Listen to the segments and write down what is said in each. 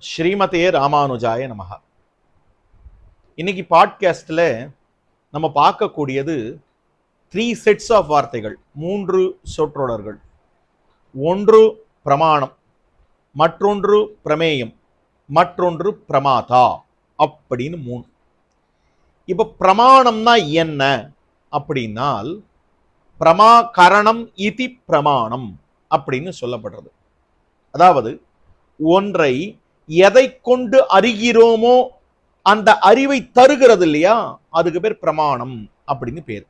ஸ்ரீமதே ராமானுஜாய நமஹ. இன்னைக்கு பாட்காஸ்டில் நம்ம பார்க்கக்கூடியது த்ரீ செட்ஸ் ஆஃப் வார்த்தைகள் மூன்று சொற்றொடர்கள். ஒன்று பிரமாணம் மற்றொன்று பிரமேயம் மற்றொன்று பிரமாதா அப்படின்னு மூணு. இப்போ பிரமாணம்னா என்ன அப்படின்னால் பிரமா கரணம் இதி பிரமாணம் அப்படின்னு சொல்லப்படுறது. அதாவது ஒன்றை எதை கொண்டு அறிகிறோமோ அந்த அறிவை தருகிறது இல்லையா அதுக்கு பேர் பிரமாணம் அப்படின்னு பேர்.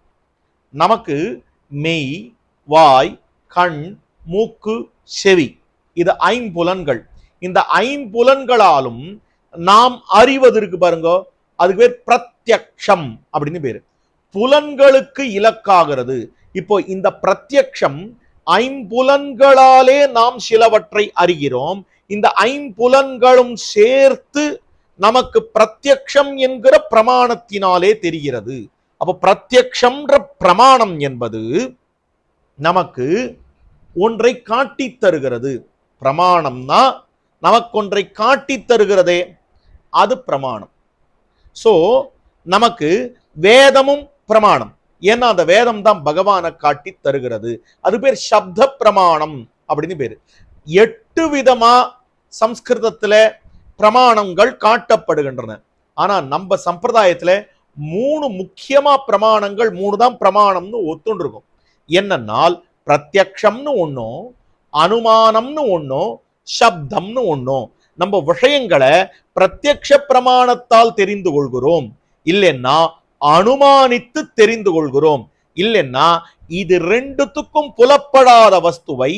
நமக்கு மெய் வாய் கண் மூக்கு செவி இது ஐம்புலன்கள். இந்த ஐம்புலன்களாலும் நாம் அறிவதற்கு பாருங்க அதுக்கு பேர் பிரத்யக்ஷம் அப்படின்னு பேரு. புலன்களுக்கு இலக்காகிறது. இப்போ இந்த பிரத்யக்ஷம் ஐம்புலன்களாலே நாம் சிலவற்றை அறிகிறோம். இந்த ஐம்புலன்களும் சேர்த்து நமக்கு பிரத்யக்ஷம் என்கிற பிரமாணத்தினாலே தெரிகிறது. அப்ப பிரத்யக்ஷம்ன்ற பிரமாணம் என்பது நமக்கு ஒன்றை காட்டித் தருகிறது. பிரமாணம்னா நமக்கு ஒன்றை காட்டித் தருகிறதே. அது பிரமாணம். ஸோ நமக்கு வேதமும் பிரமாணம். ஏன்னா அந்த வேதம் தான் பகவானை காட்டி தருகிறது. அது பேர் சப்த பிரமாணம் அப்படின்னு பேரு. எட்டு விதமா சம்ஸ்கிருதத்தில் பிரமாணங்கள் காட்டப்படுகின்றன. ஆனா நம்ம சம்பிரதாயத்துல மூணு முக்கியமா பிரமாணங்கள் மூணு தான் பிரமாணம்னு ஒத்துண்டிருக்கும். என்னன்னால் பிரத்யக்ஷம்னு ஒன்றும் அனுமானம்னு ஒன்றும் சப்தம்னு ஒன்றும் நம்ம விஷயங்களை பிரத்யக்ஷ பிரமாணத்தால் தெரிந்து கொள்கிறோம். இல்லைன்னா அனுமானித்து தெரிந்து கொள்கிறோம். இல்லைன்னா இது ரெண்டுத்துக்கும் புலப்படாத வஸ்துவை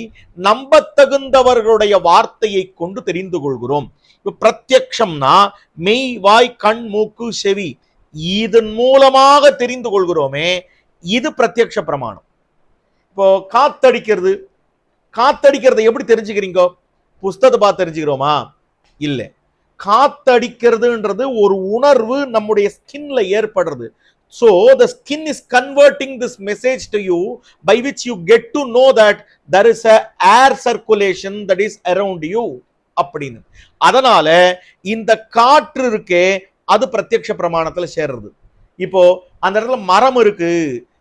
நம்பத்தகுந்தவர்களுடைய வார்த்தையை கொண்டு தெரிந்து கொள்கிறோம். பிரத்யக்ஷம்னா மெய் வாய் கண் மூக்கு செவி இதன் மூலமாக தெரிந்து கொள்கிறோமே இது பிரத்யக்ஷ பிரமாணம். இப்போ காத்தடிக்கிறது காத்தடிக்கிறதை எப்படி தெரிஞ்சுக்கிறீங்க? புஸ்தகத்தை பார்த்து தெரிஞ்சுக்கிறோமா? இல்லை. காத்தடிக்கிறதுன்றது ஒரு உணர்வு நம்முடைய ஸ்கின்ல ஏற்படுறது. So the skin is converting this message to you by which you get to know that there is a air circulation that is around you அப்படின்னு அதனால இந்த காற்று இருக்கே அது பிரத்யக்ஷ பிரமாணத்துல சேர்றது. இப்போ அந்த இடத்துல மரம் இருக்கு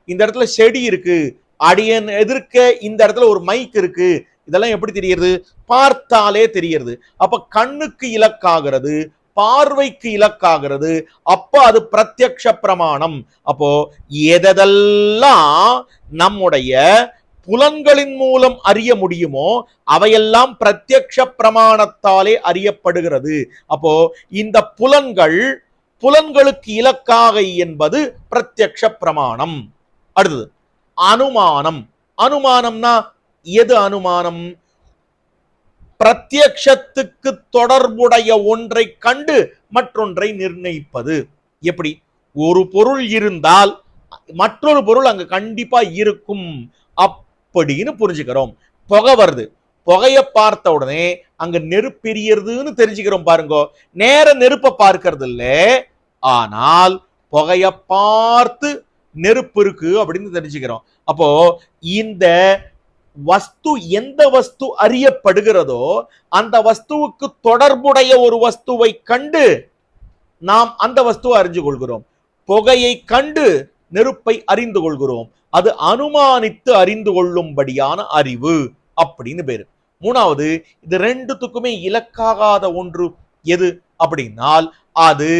இந்த இடத்துல செடி இருக்கு அடியன் எதிர்க்க இந்த இடத்துல ஒரு மைக் இருக்கு இதெல்லாம் எப்படி தெரியுது பார்த்தாலே தெரியுது அப்ப கண்ணுக்கு இலக்காகிறது பார்வைக்கு இலக்காகிறது. அப்போ அது பிரத்யக்ஷ பிரமாணம். அப்போ எதெல்லாம் நம்முடைய புலன்களின் மூலம் அறிய முடியுமோ அவையெல்லாம் பிரத்யக்ஷ பிரமாணத்தாலே அறியப்படுகிறது. அப்போ இந்த புலன்கள் புலன்களுக்கு இலக்காக என்பது பிரத்யக்ஷ பிரமாணம். அடுத்தது அனுமானம். அனுமானம்னா எது அனுமானம்? பிரத்யக்ஷத்துக்கு தொடர்புடைய ஒன்றை கண்டு மற்றொன்றை நிர்ணயிப்பது. எப்படி? ஒரு பொருள் இருந்தால் மற்றொரு பொருள் அங்க கண்டிப்பா இருக்கும் அப்படின்னு புரிஞ்சுக்கிறோம். புகை வருது. புகைய பார்த்த உடனே அங்க நெருப்பெரியறதுன்னு தெரிஞ்சுக்கிறோம் பாருங்க. நேர நெருப்பை பார்க்கறது இல்ல. ஆனால் புகைய பார்த்து நெருப்பு இருக்கு அப்படின்னு தெரிஞ்சுக்கிறோம். அப்போ இந்த வஸ்து எந்த வஸ்து அறியப்படுகிறதோ அந்த வஸ்துவுக்கு தொடர்புடைய ஒரு வஸ்துவை கண்டு நாம் அந்த வஸ்துவை அறிஞ்சு கொள்கிறோம். புகையை கண்டு நெருப்பை அறிந்து கொள்கிறோம். அது அனுமானித்து அறிந்து கொள்ளும்படியான அறிவு அப்படின்னு பேரு. மூணாவது இது ரெண்டுத்துக்குமே இலக்காகாத ஒன்று எது அப்படின்னால் அது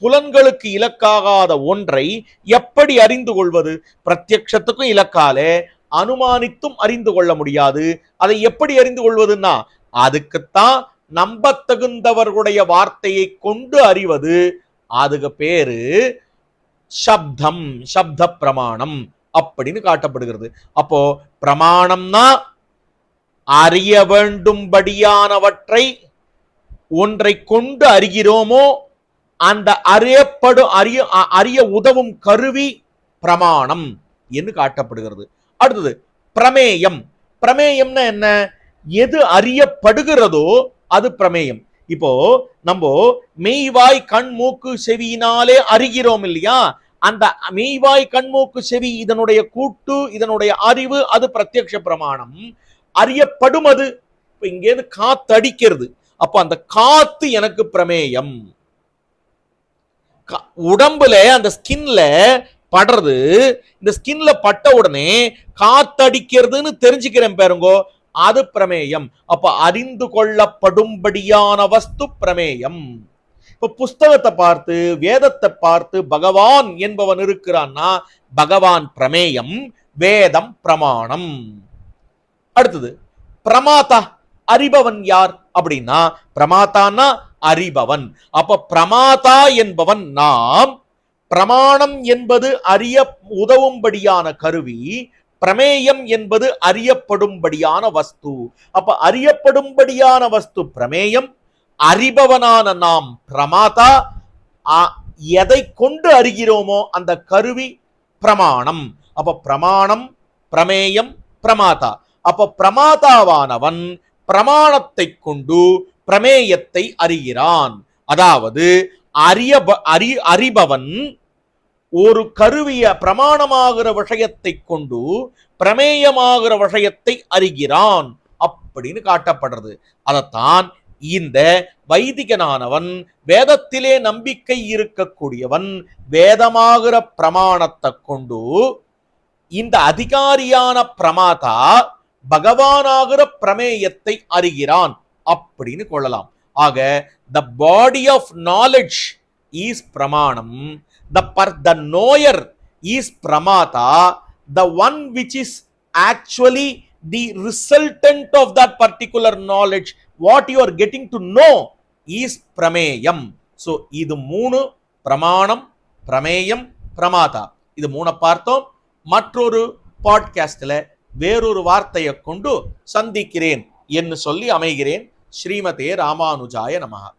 புலன்களுக்கு இலக்காகாத ஒன்றை எப்படி அறிந்து கொள்வது? பிரத்யக்ஷத்துக்கும் இலக்காலே அனுமானித்தும் அறிந்து கொள்ள முடியாது. அதை எப்படி அறிந்து கொள்வதுன்னா அதுக்குத்தான் நம்பத்தகுந்தவர்களுடைய வார்த்தையை கொண்டு அறிவது. அதுக்கு பேரு சப்தம் சப்த பிரமாணம் அப்படின்னு காட்டப்படுகிறது. அப்போ பிரமாணம்னா அறிய வேண்டும்படியானவற்றை ஒன்றை கொண்டு அறிகிறோமோ அந்த அறியப்படும் அறிய அறிய உதவும் கருவி பிரமாணம் என்று காட்டப்படுகிறது. அடுத்தது பிரமேயம். பிரமேயம்னா என்ன? எது அறியப்படுகிறதோ அது பிரமேயம். இப்போ நம்ம மெய்வாய் கண் மூக்கு செவியினாலே அறிகிறோம் இல்லையா? அந்த மெய்வாய் கண் மூக்கு செவி இதனுடைய கூட்டு இதனுடைய அறிவு அது பிரத்யக்ஷ பிரமாணம். அறியப்படும் அது. இப்ப இங்கேருந்து காத்தடிக்கிறது அப்ப அந்த காத்து எனக்கு பிரமேயம். உடம்புல அந்த ஸ்கின்ல படுறது இந்த ஸ்கின்ல பட்ட உடனே காத்தடிக்கிறதுன்னு தெரிஞ்சுக்கிறேன் பாருங்கோ அது பிரமேயம். அப்ப அறிந்து கொள்ளப்படும்படியான வஸ்து பிரமேயம். இப்ப புஸ்தகத்தை பார்த்து வேதத்தை பார்த்து பகவான் என்பவன் இருக்கிறான்னா பகவான் பிரமேயம் வேதம் பிரமாணம். அடுத்தது பிரமாதா அறிபவன் யார் அப்படின்னா பிரமாதான்னா அறிபவன். அப்ப பிரமாதா என்பவன் நாம் பிரமாணம் என்பது அறிய உதவும்படியான கருவி பிரமேயம் என்பது அறியப்படும்படியான வஸ்து. அப்ப அறியப்படும்படியான வஸ்து பிரமேயம் அறிபவனான நாம் பிரமாதா அ- எதை கொண்டு அறிகிறோமோ அந்த கருவி பிரமாணம். அப்ப பிரமாணம் பிரமேயம் பிரமாதா. அப்ப பிரமாதாவானவன் பிரமாணத்தை கொண்டு பிரமேயத்தை அறிகிறான். அதாவது அறிய அறி அறிபவன் ஒரு கருவிய பிரமாணமாகிற விஷயத்தை கொண்டு பிரமேயமாகிற விஷயத்தை அறிகிறான் அப்படின்னு காட்டப்படுறது. அதைத்தான் இந்த வைதிகனானவன் வேதத்திலே நம்பிக்கை இருக்கக்கூடியவன் வேதமாகிற பிரமாணத்தை கொண்டு இந்த அதிகாரியான பிரமாதா பகவானாகிற பிரமேயத்தை அறிகிறான் அப்படின்னு கொள்ளலாம். ஆக the body of knowledge is பிரமாணம். The per the knower is பிரமாதா. The one which is actually the resultant of that particular knowledge what you are getting to know is பிரமேயம். ஸோ இது மூணு பிரமாணம் பிரமேயம் பிரமாதா. இது மூணை பார்த்தோம். மற்றொரு பாட்காஸ்டில் வேறொரு வார்த்தையை கொண்டு சந்திக்கிறேன் என்று சொல்லி அமைகிறேன். ஸ்ரீமதே ராமானுஜாய நமகா